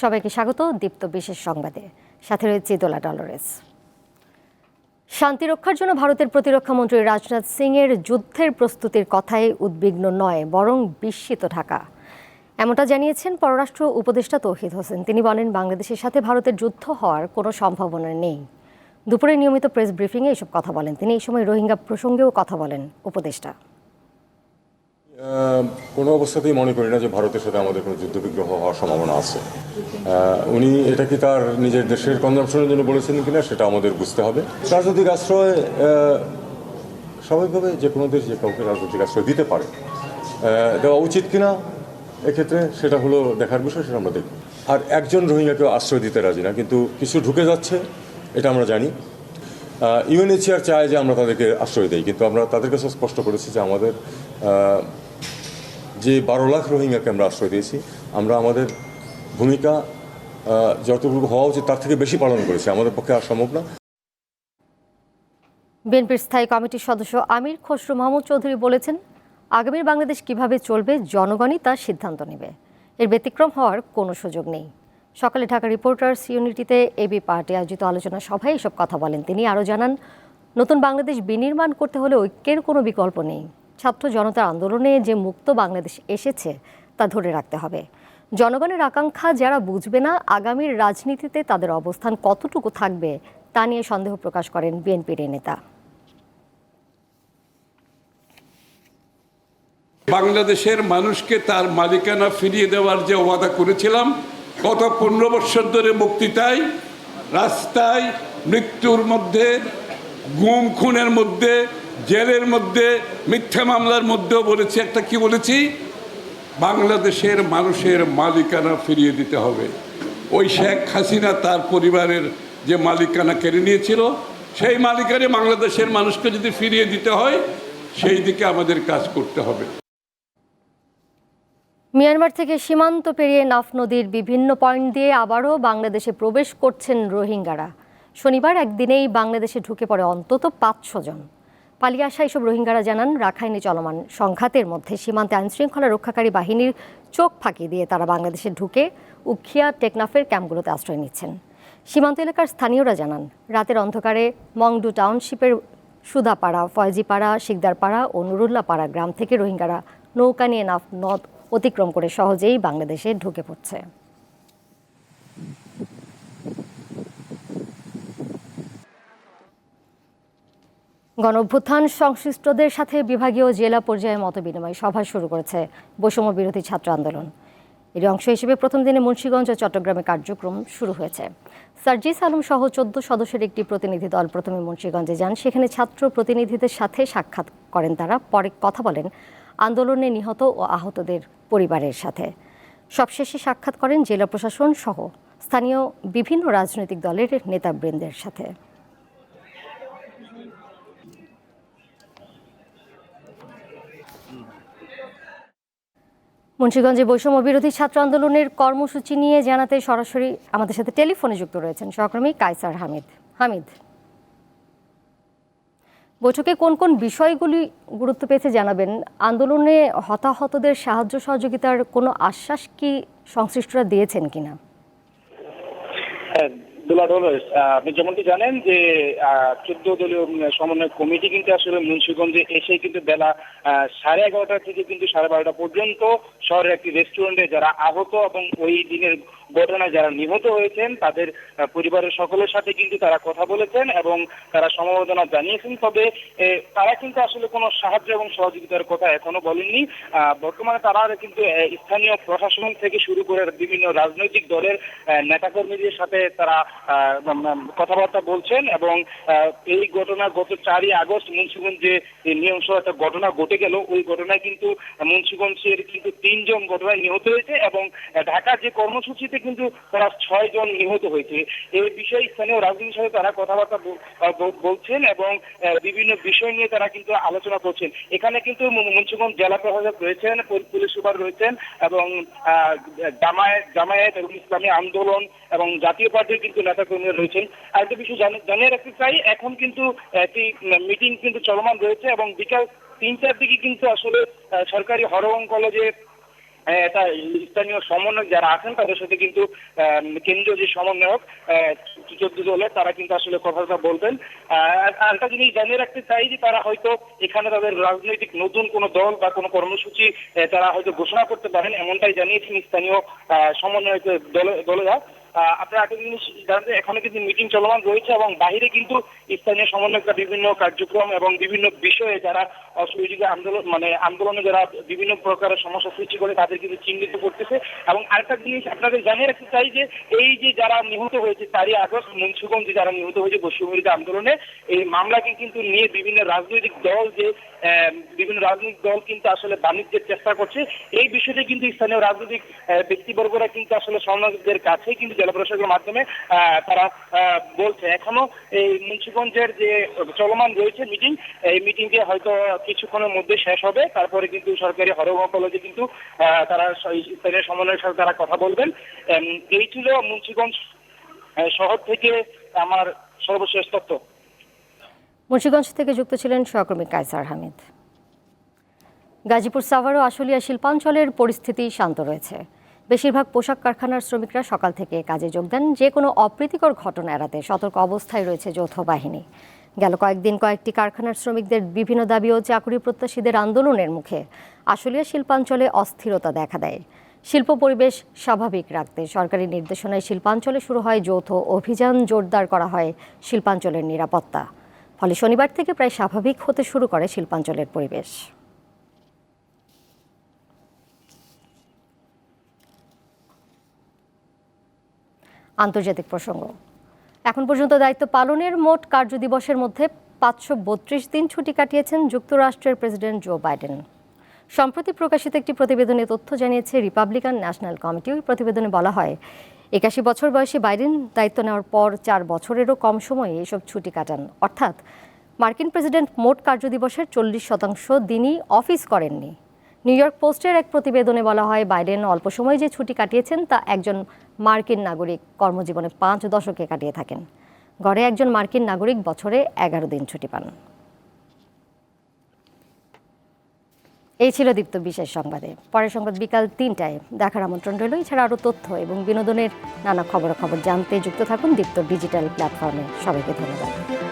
সবাইকে স্বাগত দীপ্ত বিশেষ সংবাদে। সাথে রয়েছে দোলা ডলরেস। শান্তি রক্ষার জন্য ভারতের প্রতিরক্ষা মন্ত্রী রাজনাথ সিং এর যুদ্ধের প্রস্তুতির কথায় উদ্বিগ্ন নয়, বরং বিস্মিত ঢাকা। এমনটা জানিয়েছেন পররাষ্ট্র উপদেষ্টা তৌহিদ হোসেন। তিনি বলেন, বাংলাদেশের সাথে ভারতের যুদ্ধ হওয়ার কোনো সম্ভাবনা নেই। দুপুরে নিয়মিত প্রেস ব্রিফিংয়ে এসব কথা বলেন। তিনি এই সময় রোহিঙ্গা প্রসঙ্গেও কথা বলেন উপদেষ্টা। কোনো অবস্থাতেই মনে করি না যে ভারতের সাথে আমাদের কোনো যুদ্ধবিগ্রহ হওয়ার সম্ভাবনা আছে। উনি এটা কি তার নিজের দেশের কনজামশনের জন্য বলেছেন কিনা সেটা আমাদের বুঝতে হবে। রাজনৈতিক আশ্রয় স্বাভাবিকভাবে যে কোনো দেশ যে কাউকে রাজনৈতিক আশ্রয় দিতে পারে দেওয়া উচিত কিনা এক্ষেত্রে সেটা হলো দেখার বিষয়, সেটা আমরা দেখব। আর একজন রোহিঙ্গাকে আশ্রয় দিতে রাজি না, কিন্তু কিছু ঢুকে যাচ্ছে, এটা আমরা জানি। ইউএনএইচআর চায় যে আমরা তাদেরকে আশ্রয় দিই, কিন্তু আমরা তাদের কাছে স্পষ্ট করেছি যে আমাদের যে বারো লাখ রোহিঙ্গাকে আমরা আশ্রয় দিয়েছি, আমরা আমাদের ভূমিকা যতটুকু হওয়া উচিত তার থেকে বেশি পালন করেছি। আমাদের পক্ষে আর সম্ভব না। বিএনপির স্থায়ী কমিটির সদস্য আমির খসরু মাহমুদ চৌধুরী বলেছেন, আগামীর বাংলাদেশ কীভাবে চলবে, জনগণই তার সিদ্ধান্ত নেবে। এর ব্যতিক্রম হওয়ার কোনো সুযোগ নেই। সকালে ঢাকা রিপোর্টার্স ইউনিটিতে এবি পার্টি আয়োজিত আলোচনা সভায় এসব কথা বলেন তিনি। আরও জানান, নতুন বাংলাদেশ বিনির্মাণ করতে হলে ঐক্যের কোনো বিকল্প নেই। ছাত্র জনতার আন্দোলনে যে মুক্ত বাংলাদেশ এসেছে, তা ধরে রাখতে হবে। জনগণের আকাঙ্ক্ষা যারা বুঝবে না আগামীর রাজনীতিতে তাদের অবস্থান কতটুকু থাকবে, তা নিয়ে সন্দেহ প্রকাশ করেন বিএনপির নেতা। বাংলাদেশের মানুষকে তার মালিকানা ফিরিয়ে দেওয়ার যে ওয়াদা করেছিলাম, গত পনেরো বছর ধরে বক্তৃতায় রাস্তায় মৃত্যুর মধ্যে, গুম, খুনের মধ্যে জেলের মধ্যে, মিথ্যা মামলার মধ্যেও বলেছি, একটা কি বলেছি? বাংলাদেশের মানুষের মালিকানা ফিরিয়ে দিতে হবে। ওই শেখ হাসিনা তার পরিবারের যে মালিকানা কেড়ে নিয়েছিল, সেই মালিকানা বাংলাদেশের মানুষকে যদি ফিরিয়ে দিতে হয়, সেই দিকে আমাদের কাজ করতে হবে। মিয়ানমার থেকে সীমান্ত পেরিয়ে নাফ নদীর বিভিন্ন পয়েন্ট দিয়ে আবারও বাংলাদেশে প্রবেশ করছেন রোহিঙ্গারা। শনিবার একদিনেই বাংলাদেশে ঢুকে পড়ে অন্তত পাঁচশো জন। পালিয়ে আসা এসব রোহিঙ্গারা জানান, রাখাইনে চলমান সংঘাতের মধ্যে সীমান্তে আইনশৃঙ্খলা রক্ষাকারী বাহিনীর চোখ ফাঁকি দিয়ে তারা বাংলাদেশে ঢুকে উখিয়া টেকনাফের ক্যাম্পগুলোতে আশ্রয় নিচ্ছেন। সীমান্ত এলাকার স্থানীয়রা জানান, রাতের অন্ধকারে মংডু টাউনশিপের সুদাপাড়া ফয়জিপাড়া, শিকদারপাড়া ও নুরুল্লাপাড়া গ্রাম থেকে রোহিঙ্গারা নৌকা নিয়ে নাফ নদ অতিক্রম করে সহজেই বাংলাদেশে ঢুকে পড়ছে। গণ অভ্যুত্থান সংশ্লিষ্টদের সাথে বিভাগীয় জেলা পর্যায়ে মত বিনিময় সভা শুরু করেছে বৈষম্য বিরোধী ছাত্র আন্দোলন। এর অংশ হিসেবে প্রথম দিনে মুন্সিগঞ্জ ও চট্টগ্রামে কার্যক্রম শুরু হয়েছে। সার্জিস আলম সহ চোদ্দ সদস্যের একটি প্রতিনিধি দল প্রথমে মুন্সিগঞ্জে যান, সেখানে ছাত্র প্রতিনিধিদের সাথে সাক্ষাৎ করেন তারা, পরে কথা বলেন আন্দোলনে নিহত ও আহতদের পরিবারের সাথে। সবশেষে সাক্ষাৎ করেন জেলা প্রশাসন সহ স্থানীয় বিভিন্ন রাজনৈতিক দলের নেতাবৃন্দের সাথে। মুন্সিগঞ্জে বৈষম্য বিরোধী ছাত্র আন্দোলনের কর্মসূচি নিয়ে জানাতে সরাসরি আমাদের সাথে টেলিফোনে যুক্ত রয়েছেন সহকর্মী কায়সার হামিদ। হামিদ, বৈঠকে কোন কোন বিষয়গুলি গুরুত্ব পেয়েছে জানাবেন? আন্দোলনে হতাহতদের সাহায্য সহযোগিতার কোনো আশ্বাস কি সংশ্লিষ্টরা দিয়েছেন কিনা? দুলা ডলার্স আপনি যেমনটি জানেন যে চোদ্দ দলীয় সমন্বয় কমিটি কিন্তু আসলে মুন্সিগঞ্জে এসে কিন্তু বেলা সাড়ে এগারোটা থেকে কিন্তু সাড়ে বারোটা পর্যন্ত শহরের একটি রেস্টুরেন্টে যারা আহত এবং ওই দিনের ঘটনায় যারা নিহত হয়েছেন, তাদের পরিবারের সকলের সাথে কিন্তু তারা কথা বলেছেন এবং তারা সমবেদনা জানিয়েছেন। তবে তারা কিন্তু আসলে কোনো সাহায্য এবং সহযোগিতার কথা এখনও বলেননি। বর্তমানে তারা কিন্তু স্থানীয় প্রশাসন থেকে শুরু করে বিভিন্ন রাজনৈতিক দলের নেতাকর্মীদের সাথে তারা কথাবার্তা বলছেন এবং এই ঘটনা গত চারই আগস্ট মুন্সিগঞ্জে যে নৃশংস একটা ঘটনা ঘটে গেল। ওই ঘটনায় কিন্তু মুন্সিগঞ্জের কিন্তু তিনজন ঘটনায় নিহত হয়েছে এবং ঢাকার যে কর্মসূচিতে কিন্তু তারা ছয় জন নিহত হয়েছে। এই বিষয়ে স্থানীয় রাজনীতির সাথে তারা কথাবার্তা বলছেন এবং বিভিন্ন বিষয় নিয়ে তারা কিন্তু আলোচনা করছেন। এখানে কিন্তু মুন্সিগঞ্জ জেলা প্রশাসক রয়েছেন পুলিশ সুপার রয়েছেন এবং জামায়াত জামায়াত এবং ইসলামী আন্দোলন এবং জাতীয় পার্টির কিন্তু নেতাকর্মীরা রয়েছেন। আরেকটা বিষয় জানিয়ে রাখতে চাই, এখন কিন্তু একটি মিটিং কিন্তু চলমান রয়েছে এবং বিকাল তিনটার দিকে কিন্তু আসলে সরকারি হরং কলেজে হ্যাঁ, এটা স্থানীয় সমন্বয়ক যারা আছেন তাদের সাথে কিন্তু কেন্দ্রীয় যে সমন্বয়ক চোদ্দ দলের তারা কিন্তু আসলে কথাটা বলবেন আর একটা জিনিস জানিয়ে রাখতে চাই যে তারা হয়তো এখানে তাদের রাজনৈতিক নতুন কোনো দল বা কোনো কর্মসূচি তারা হয়তো ঘোষণা করতে পারেন এমনটাই জানিয়েছেন স্থানীয় সমন্বয়ক দলে- দলেরা। আপনারা একটা জিনিস জানেন এখনও কিন্তু মিটিং চলমান রয়েছে এবং বাইরে কিন্তু স্থানীয় সমন্বয়করা বিভিন্ন কার্যক্রম এবং বিভিন্ন বিষয়ে যারা অসহযোগী আন্দোলন মানে আন্দোলনে যারা বিভিন্ন প্রকারের সমস্যা সৃষ্টি করে তাদের কিন্তু চিহ্নিত করতেছে। এবং আরেকটা জিনিস আপনাদের জানিয়ে রাখতে চাই যে, এই যে যারা নিহত হয়েছে চারই আগস্ট মুন্সিগঞ্জে যারা নিহত হয়েছে পশ্চিমবঙ্গের আন্দোলনে, এই মামলাকে কিন্তু নিয়ে বিভিন্ন রাজনৈতিক দল যে বিভিন্ন রাজনৈতিক দল কিন্তু আসলে বাণিজ্যের চেষ্টা করছে। এই বিষয়টি কিন্তু স্থানীয় রাজনৈতিক ব্যক্তিবর্গরা কিন্তু আসলে সমন্বয়কদের কাছে কিন্তু জেলা প্রশাসকের মাধ্যমে তারা বলছে। এখনও এই মুন্সিগঞ্জের যে চলমান রয়েছে মিটিং এই মিটিংটি হয়তো কিছুক্ষণের মধ্যে শেষ হবে। তারপরে কিন্তু সরকারি হরগোয়া কলেজে কিন্তু তারা স্থানীয় সমন্বয়ের সাথে তারা কথা বলবেন। এই ছিল মুন্সিগঞ্জ শহর থেকে আমার সর্বশেষ তথ্য। মুন্সিগঞ্জ থেকে যুক্ত ছিলেন সহকর্মী কায়সার হামিদ। গাজীপুর সাভার ও আশুলিয়া শিল্পাঞ্চলের পরিস্থিতি শান্ত রয়েছে। বেশিরভাগ পোশাক কারখানার শ্রমিকরা সকাল থেকে কাজে যোগ দেন। যে কোনো অপ্রীতিকর ঘটনা এড়াতে সতর্ক অবস্থায় রয়েছে যৌথ বাহিনী। গেল কয়েকদিন কয়েকটি কারখানার শ্রমিকদের বিভিন্ন দাবি ও চাকরি প্রত্যাশীদের আন্দোলনের মুখে আশুলিয়া শিল্পাঞ্চলে অস্থিরতা দেখা দেয়। শিল্প পরিবেশ স্বাভাবিক রাখতে সরকারি নির্দেশনায় শিল্পাঞ্চলে শুরু হয় যৌথ অভিযান, জোরদার করা হয় শিল্পাঞ্চলের নিরাপত্তা। ফলে শনিবার থেকে প্রায় স্বাভাবিক হতে শুরু করে শিল্পাঞ্চলের পরিবেশ। আন্তর্জাতিক প্রসঙ্গ। এখন পর্যন্ত দায়িত্ব পালনের মোট কার্যদিবসের মধ্যে পাঁচশো বত্রিশ দিন ছুটি কাটিয়েছেন যুক্তরাষ্ট্রের প্রেসিডেন্ট জো বাইডেন। সম্প্রতি প্রকাশিত একটি প্রতিবেদনে তথ্য জানিয়েছে, রিপাবলিকান ন্যাশনাল কমিটি, ওই প্রতিবেদনে বলা হয়, একাশি বছর বয়সী বাইডেন দায়িত্ব নেওয়ার পর চার বছরেরও কম সময়ে এসব ছুটি কাটান। অর্থাৎ মার্কিন প্রেসিডেন্ট মোট কার্যদিবসের চল্লিশ শতাংশ দিনই অফিস করেননি। নিউ ইয়র্ক পোস্টের এক প্রতিবেদনে বলা হয়, বাইডেন অল্প সময়ে যে ছুটি কাটিয়েছেন তা একজন মার্কিন নাগরিক কর্মজীবনে পাঁচ দশকে কাটিয়ে থাকেন। গড়ে একজন মার্কিন নাগরিক বছরে এগারো দিন ছুটি পান। এই ছিল দীপ্ত বিশেষ সংবাদে। পরের সংবাদ বিকাল তিনটায়। দেখার আমন্ত্রণ রইল। এছাড়া আরও তথ্য এবং বিনোদনের নানা খবরাখবর জানতে যুক্ত থাকুন দীপ্ত ডিজিটাল প্ল্যাটফর্মে। সবাইকে ধন্যবাদ।